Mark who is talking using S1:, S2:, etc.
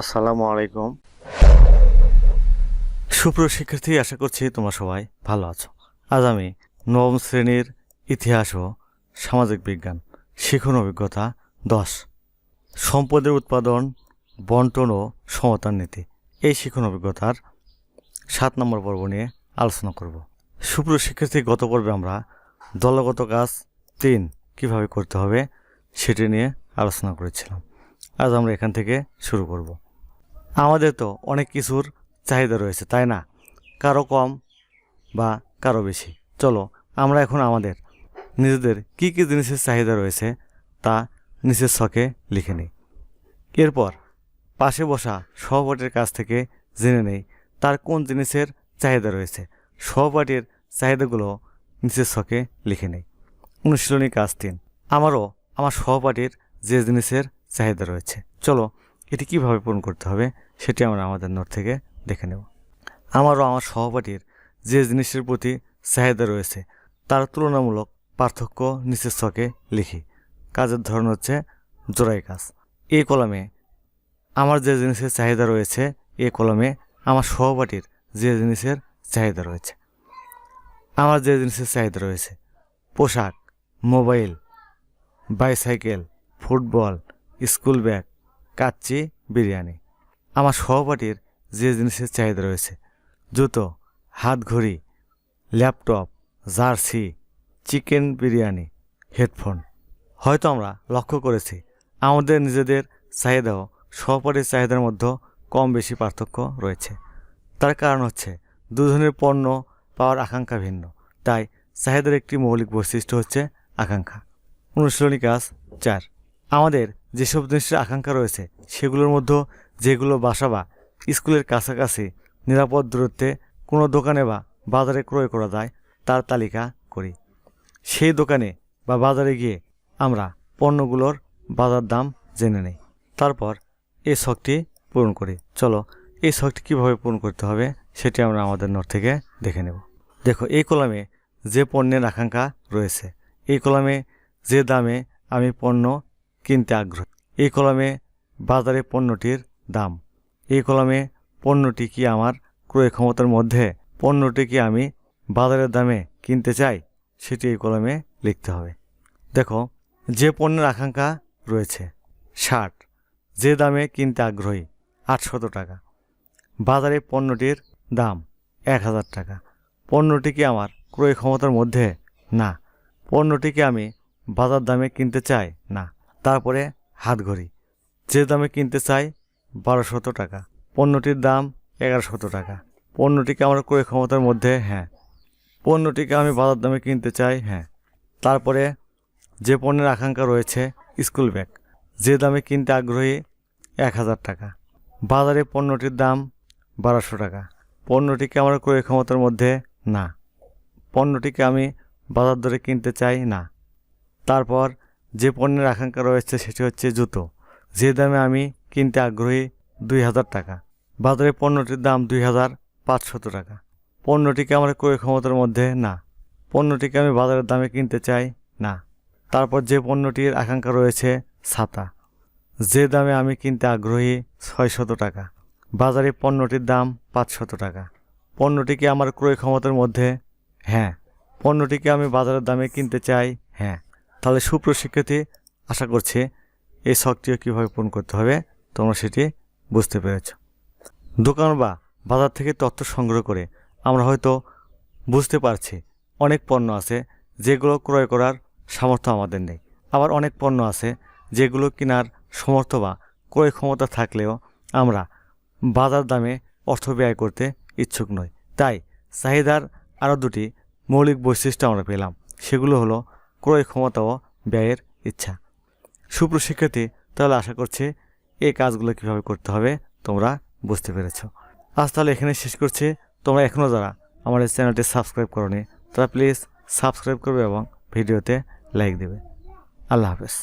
S1: আসসালামু আলাইকুম। সুপ্রিয় শিক্ষার্থী, আশা করছি তোমরা সবাই ভালো আছো। আজ আমি নবম শ্রেণির ইতিহাস ও সামাজিক বিজ্ঞান শিখন অভিজ্ঞতা দশ, সম্পদের উৎপাদন, বন্টন ও সমতার নীতি এই শিখন অভিজ্ঞতার সাত নম্বর পর্ব নিয়ে আলোচনা করব। সুপ্রিয় শিক্ষার্থী, গত পর্বে আমরা দলগত কাজ তিন কীভাবে করতে হবে সেটি নিয়ে আলোচনা করেছিলাম। আজ আমরা এখান থেকে শুরু করব। আমাদের তো অনেক কিছুর চাহিদা রয়েছে, তাই না? কারও কম বা কারও বেশি। চলো, আমরা এখন আমাদের নিজেদের কী কী জিনিসের চাহিদা রয়েছে তা নিচের ছকে লিখে নিই। এরপর পাশে বসা সহপাঠীর কাছ থেকে জেনে নেই তার কোন জিনিসের চাহিদা রয়েছে। সহপাঠীর চাহিদাগুলো নিচের ছকে লিখে নেই। অনুশীলনী কাজ তিন। আমারও, আমার সহপাঠীর যে জিনিসের চাহিদা রয়েছে। চলো এটি কীভাবে পূরণ করতে হবে, সেটি আমরা আমাদের নোট থেকে দেখে নেব। আমারও আমার সহপাঠীর যে জিনিসের প্রতি চাহিদা রয়েছে, তার তুলনামূলক পার্থক্য নিচের ছকে লিখি। কাজের ধরন হচ্ছে জোড়াই কাজ। এই কলমে আমার যে জিনিসের চাহিদা রয়েছে এই কলমে আমার সহপাঠীর যে জিনিসের চাহিদা রয়েছে। আমার যে জিনিসের চাহিদা রয়েছে, পোশাক, mobile, bicycle, football, school bag kacchi biryani. আমার সহপাঠীর যে জিনিসের চাহিদা রয়েছে, জুতো হাত ঘড়ি laptop, jersey, chicken biryani, headphone. হয়তো আমরা লক্ষ্য করেছি, আমাদের নিজেদের চাহিদাও সহপাঠীর চাহিদার মধ্যে কম বেশি পার্থক্য রয়েছে। তার কারণ হচ্ছে, দুজনের পণ্য পাওয়ার আকাঙ্ক্ষা ভিন্ন, তাই চাহিদার একটি মৌলিক বৈশিষ্ট্য হচ্ছে আকাঙ্ক্ষা। অনুশীলনী কাজ চার। আমাদের যেসব জিনিসের আকাঙ্ক্ষা রয়েছে, সেগুলোর মধ্যে যেগুলো বাসা বা স্কুলের কাছাকাছি, নিরাপদ দূরত্বে কোনো দোকানে বা বাজারে ক্রয় করা যায়, তার তালিকা করি। সেই দোকানে বা বাজারে গিয়ে আমরা পণ্যগুলোর বাজার দাম জেনে নিই। তারপর এই শখটি পূরণ করি। চলো, এই শখটি কীভাবে পূরণ করতে হবে, সেটি আমরা আমাদের নোট থেকে দেখে নেব। দেখো, এই কলামে যে পণ্যের আকাঙ্ক্ষা রয়েছে, এই কলামে যে দামে আমি পণ্য কিনতে আগ্রহী। এই কলমে বাজারে পণ্যটির দাম। এই কলমে পণ্যটি কি আমার ক্রয় ক্ষমতার মধ্যে পণ্যটি কি আমি বাজারের দামে কিনতে চাই, সেটি এই কলমে লিখতে হবে। দেখো, যে পণ্যের আকাঙ্ক্ষা রয়েছে, ষাট। যে দামে কিনতে আগ্রহী, আটশত টাকা। বাজারে পণ্যটির দাম, এক হাজার টাকা। পণ্যটি কি আমার ক্রয় ক্ষমতার মধ্যে? না। পণ্যটিকে আমি বাজার দামে কিনতে চাই? না। তারপরে হাত ঘড়ি। যে দামে কিনতে চাই, বারোশত টাকা। পণ্যটির দাম এগারোশত টাকা। পণ্যটিকে আমার ক্রয় ক্ষমতার মধ্যে হ্যাঁ। পণ্যটিকে আমি বাজার দামে কিনতে চাই হ্যাঁ। তারপরে যে পণ্যের আকাঙ্ক্ষা রয়েছে, স্কুল ব্যাগ। যে দামে কিনতে আগ্রহী এক হাজার টাকা। বাজারে পণ্যটির দাম বারোশো টাকা। পণ্যটিকে আমার ক্রয় ক্ষমতার মধ্যে, না। পণ্যটিকে আমি বাজার দরে কিনতে চাই, না। তারপর যে পণ্যের আকাঙ্ক্ষা রয়েছে সেটি হচ্ছে জুতো। যে দামে আমি কিনতে আগ্রহী দুই হাজার টাকা। বাজারে পণ্যটির দাম দুই হাজার পাঁচশত টাকা। পণ্যটিকে আমার ক্রয় ক্ষমতার মধ্যে না। পণ্যটিকে আমি বাজারের দামে কিনতে চাই না। তারপর যে পণ্যটির আকাঙ্ক্ষা রয়েছে ছাতা। যে দামে আমি কিনতে আগ্রহী ছয়শত টাকা। বাজারে পণ্যটির দাম পাঁচশত টাকা। পণ্যটিকে আমার ক্রয় ক্ষমতার মধ্যে হ্যাঁ। পণ্যটিকে আমি বাজারের দামে কিনতে চাই হ্যাঁ। তাহলে সুপ্রশিক্ষিতী আশা করছে এই শখটিও কীভাবে পূরণ করতে হবে, তোমরা সেটি বুঝতে পেরেছ। দোকান বা বাজার থেকে তথ্য সংগ্রহ করে আমরা হয়তো বুঝতে পারছি অনেক পণ্য আছে যেগুলো ক্রয় করার সামর্থ্য আমাদের নেই। আবার অনেক পণ্য আছে যেগুলো কেনার সমর্থ বা ক্রয় ক্ষমতা থাকলেও আমরা বাজার দামে অর্থ ব্যয় করতে ইচ্ছুক নই। তাই চাহিদার আরও দুটি মৌলিক বৈশিষ্ট্য আমরা পেলাম। সেগুলো হলো ক্রয় ক্ষমতা ও ব্যয়ের ইচ্ছা। সুপ্রশিক্ষার্থী তাহলে আশা করছে এই কাজগুলো কীভাবে করতে হবে তোমরা বুঝতে পেরেছ। আজ তাহলে এখানে শেষ করছি। তোমরা এখনও যারা আমাদের চ্যানেলটি সাবস্ক্রাইব করনি, তারা প্লিজ সাবস্ক্রাইব করবে এবং ভিডিওতে লাইক দেবে। আল্লাহ হাফেজ।